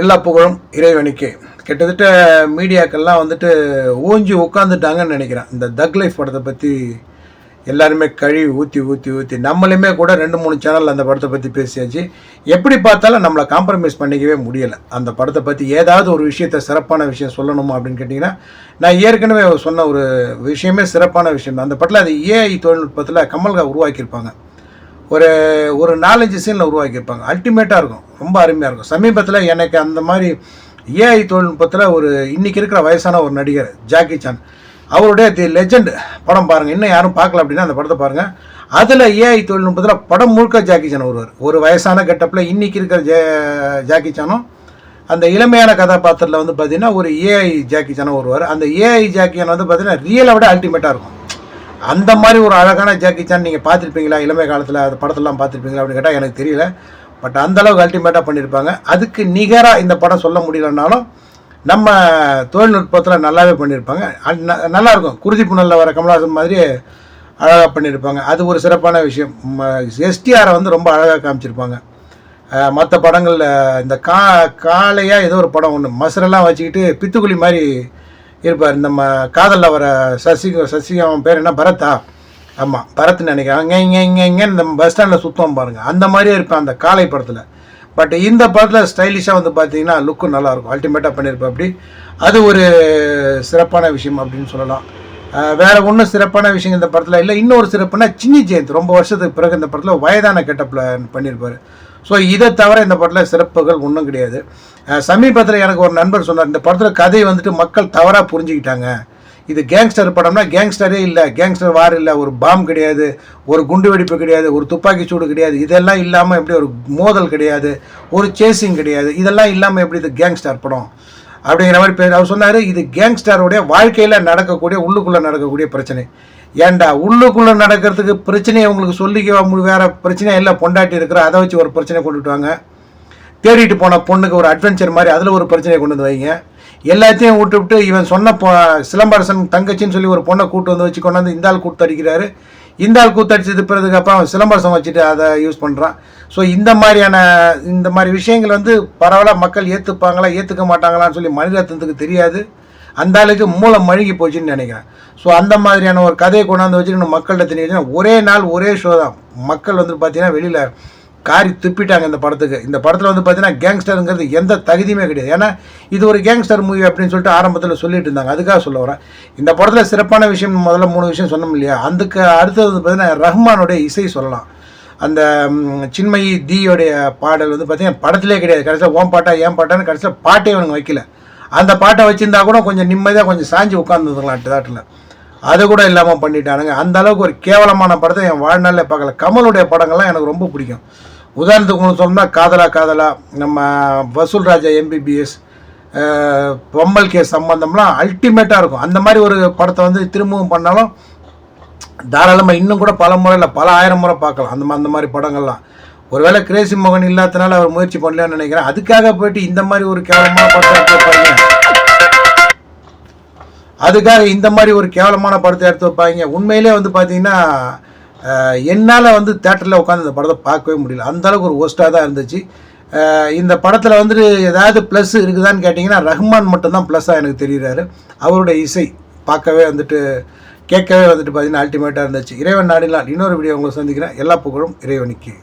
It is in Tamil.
எல்லா புகழும் இறைவனுக்கே. கிட்டத்தட்ட மீடியாக்கள்லாம் வந்துட்டு ஊஞ்சி உட்காந்துட்டாங்கன்னு நினைக்கிறேன். இந்த தக் லைஃப் படத்தை பற்றி எல்லாருமே கழுவி ஊற்றி ஊற்றி ஊற்றி நம்மளுமே கூட ரெண்டு மூணு சேனலில் அந்த படத்தை பற்றி பேசியாச்சு. எப்படி பார்த்தாலும் நம்மளை காம்ப்ரமைஸ் பண்ணிக்கவே முடியலை. அந்த படத்தை பற்றி ஏதாவது ஒரு விஷயத்தை சிறப்பான விஷயம் சொல்லணுமா அப்படின்னு கேட்டிங்கன்னா நான் ஏற்கனவே சொன்ன ஒரு விஷயமே சிறப்பான விஷயம் தான் அந்த படத்தில் அது ஏஐ தொழில்நுட்பத்தில் கமல்கா உருவாக்கியிருப்பாங்க. ஒரு ஒரு நாலஞ்சு சீனில் உருவாக்கியிருப்பாங்க. அல்டிமேட்டாக இருக்கும். ரொம்ப அருமையாக இருக்கும். சமீபத்தில் எனக்கு அந்த மாதிரி ஏஐ தொழில்நுட்பத்தில் ஒரு இன்றைக்கி இருக்கிற வயசான ஒரு நடிகர் ஜாக்கி சான் அவருடைய தி லெஜெண்ட் படம் பாருங்கள் இன்னும் யாரும் பார்க்கல அப்படின்னா அந்த படத்தை பாருங்கள் அதில் ஏஐ தொழில்நுட்பத்தில் படம் முழுக்க ஜாக்கி சான் வருவார். ஒரு வயசான கெட்டப்பில் இன்றைக்கி இருக்கிற ஜே ஜாக்கி சானும் அந்த இளமையான கதாபாத்திரத்தில் வந்து பார்த்திங்கன்னா ஒரு ஏஐ ஜாக்கி சானும் வருவார். அந்த ஏஐ ஜாக்கி சான் வந்து பார்த்திங்கன்னா ரியலை விட அல்டிமேட்டாக இருக்கும். அந்த மாதிரி ஒரு அழகான ஜாக்கி சான் நீங்கள் பார்த்துருப்பீங்களா? இளமை காலத்தில் அந்த படத்தெல்லாம் பார்த்துருப்பீங்களா? அப்படின்னு கேட்டால் எனக்கு தெரியல. பட் அந்த அளவுக்கு அல்டிமேட்டாக பண்ணியிருப்பாங்க அதுக்கு நிகராக இந்த படம் சொல்ல முடியலனாலும் நம்ம தொழில்நுட்பத்தில் நல்லாவே பண்ணியிருப்பாங்க நல்லாயிருக்கும் ந- நல்லா குருதி புனலில் வர கமலஹாசன் மாதிரி அழகாக பண்ணியிருப்பாங்க அது ஒரு சிறப்பான விஷயம். எஸ்டிஆரை வந்து ரொம்ப அழகாக காமிச்சிருப்பாங்க. மற்ற படங்களில் இந்த கா காளையாக ஏதோ ஒரு படம் ஒன்று மசரெல்லாம் வச்சுக்கிட்டு பித்துக்குழி மாதிரி இருப்பார். நம்ம காதலில் வர சசி சசி அவன் பேர் என்ன? பரத்தா? ஆமாம் பரத்னு நினைக்கிறேன். அங்கே இங்கே இங்கே இங்கே இந்த பஸ் ஸ்டாண்டில் சுத்தம் பாருங்கள் அந்த மாதிரியே இருப்பேன் அந்த காலை படத்தில். பட் இந்த படத்தில் ஸ்டைலிஷாக வந்து பார்த்தீங்கன்னா லுக்கும் நல்லாயிருக்கும். அல்டிமேட்டாக பண்ணியிருப்பேன் அப்படி. அது ஒரு சிறப்பான விஷயம் அப்படின்னு சொல்லலாம். வேறு ஒன்றும் சிறப்பான விஷயம் இந்த படத்தில் இல்லை. இன்னொரு சிறப்புனா சின்னி ஜெயந்த். ரொம்ப வருஷத்துக்கு பிறகு இந்த படத்தில் வயதான கெட்டப்பில் பண்ணியிருப்பார். ஸோ இதை தவிர இந்த படத்தில் சிறப்புகள் ஒன்றும் கிடையாது. சமீபத்தில் எனக்கு ஒரு நண்பர் சொன்னார் இந்த படத்தில் கதை வந்துட்டு மக்கள் தவறாக புரிஞ்சுக்கிட்டாங்க. இது கேங்ஸ்டர் படம்னா கேங்ஸ்டரே இல்லை கேங்ஸ்டர் வார் இல்லை ஒரு பாம் கிடையாது ஒரு குண்டு வெடிப்பு கிடையாது ஒரு துப்பாக்கி சூடு கிடையாது. இதெல்லாம் இல்லாமல் எப்படி ஒரு மோதல் கிடையாது ஒரு சேசிங் கிடையாது. இதெல்லாம் இல்லாமல் எப்படி இது கேங்ஸ்டர் படம்? அப்படிங்கிற மாதிரி பேர். அவர் சொன்னார் இது கேங்ஸ்டருடைய வாழ்க்கையில் நடக்கக்கூடிய உள்ளுக்குள்ளே நடக்கக்கூடிய பிரச்சனை. ஏன்டா உள்ளுக்குள்ளே நடக்கிறதுக்கு பிரச்சனையை உங்களுக்கு சொல்லிக்க வேறு வேற பிரச்சனையே? இல்லை பொண்டாட்டி இருக்கிற அதை வச்சு ஒரு பிரச்சனை கொண்டுட்டு வாங்க. தேடிட்டு போன பொண்ணுக்கு ஒரு அட்வென்ச்சர் மாதிரி அதில் ஒரு பிரச்சனையை கொண்டு வந்து வைங்க. எல்லாத்தையும் விட்டு விட்டு இவன் சொன்ன பொ சிலம்பரசன் தங்கச்சின்னு சொல்லி ஒரு பொண்ணை கூட்டு வந்து வச்சு கொண்டாந்து இந்த ஆள் அடிக்கிறாரு. இந்த ஆள் கூத்தடிச்சு பிறகு அப்புறம் அவன் சிலம்பரசன் வச்சுட்டு அதை யூஸ் பண்ணுறான் ஸோ இந்த மாதிரியான இந்த மாதிரி விஷயங்கள் வந்து பரவலாக மக்கள் ஏற்றுப்பாங்களா ஏற்றுக்க மாட்டாங்களான்னு சொல்லி மனிதத்துக்கு தெரியாது. அந்த ஆளுக்கு மூளை மழுகி போச்சுன்னு நினைக்கிறேன். ஸோ அந்த மாதிரியான ஒரு கதையை கொண்டாந்து வச்சுட்டு மக்கள்கிட்ட தெரியுதுன்னா ஒரே நாள் ஒரே ஷோ தான். மக்கள் வந்து பார்த்தீங்கன்னா வெளியில் காரி துப்பிட்டாங்க இந்த படத்துக்கு. இந்த படத்தில் வந்து பார்த்தீங்கன்னா கேங்ஸ்டருங்கிறது எந்த தகுதியுமே கிடையாது. ஏன்னா இது ஒரு கேங்ஸ்டர் மூவி அப்படின்னு சொல்லிட்டு ஆரம்பத்தில் சொல்லிட்டு இருந்தாங்க. அதுக்காக சொல்ல வரேன். இந்த படத்தில் சிறப்பான விஷயம் முதல்ல மூணு விஷயம் சொன்னோம் இல்லையா? அதுக்கு அடுத்தது வந்து பார்த்தீங்கன்னா ரஹ்மானுடைய இசை சொல்லலாம். அந்த சின்மயி தீயோடைய பாடல் வந்து பார்த்தீங்கன்னா படத்திலே கிடையாது. கடைசியில் ஓம் பாட்டா ஏன் பாட்டான்னு கடைசியில் பாட்டே அவனுங்க வைக்கல. அந்த பாட்டை வச்சிருந்தா கூட கொஞ்சம் நிம்மதியாக கொஞ்சம் சாஞ்சி உட்காந்துருக்கலாம் தாட்டில் அது கூட இல்லாமல் பண்ணிட்டானுங்க. அந்த அளவுக்கு ஒரு கேவலமான படத்தை என் வாழ்நாளில் பார்க்கல. கமலுடைய படங்கள்லாம் எனக்கு ரொம்ப பிடிக்கும். உதாரணத்துக்கு ஒன்று சொன்னோம்னா காதலா காதலா நம்ம வசூல் ராஜா எம்பிபிஎஸ் பொம்மல் கேஸ் சம்பந்தம்லாம் அல்டிமேட்டாக இருக்கும். அந்த மாதிரி ஒரு படத்தை வந்து திரும்பவும் பண்ணாலும் தாராளமாக இன்னும் கூட பல முறை இல்லை பல ஆயிரம் முறை பார்க்கலாம். அந்த அந்த மாதிரி படங்கள்லாம். ஒருவேளை கிரேசி மோகன் இல்லாதனால அவர் முயற்சி பண்ணலன்னு நினைக்கிறேன். அதுக்காக போயிட்டு இந்த மாதிரி ஒரு கேவலமான படத்தை எடுத்து வைப்பாங்க. அதுக்காக இந்த மாதிரி ஒரு கேவலமான படத்தை எடுத்து வைப்பாங்க. உண்மையிலே வந்து பார்த்தீங்கன்னா என்னால் வந்து தேட்டரில் உட்காந்து இந்த படத்தை பார்க்கவே முடியல. அந்தளவுக்கு ஒரு ஒஸ்ட்டாக தான் இருந்துச்சு. இந்த படத்தில் வந்துட்டு ஏதாவது ப்ளஸ் இருக்குதான்னு கேட்டிங்கன்னா ரஹ்மான் மட்டும்தான் ப்ளஸ்ஸாக எனக்கு தெரிகிறாரு அவருடைய இசை பார்க்கவே வந்துட்டு கேட்கவே வந்துட்டு பார்த்தீங்கன்னா அல்டிமேட்டாக இருந்துச்சு. இறைவன் நாடினால் இன்னொரு வீடியோ உங்களை சந்திக்கிறேன். எல்லா புகழும் இறைவனுக்கு.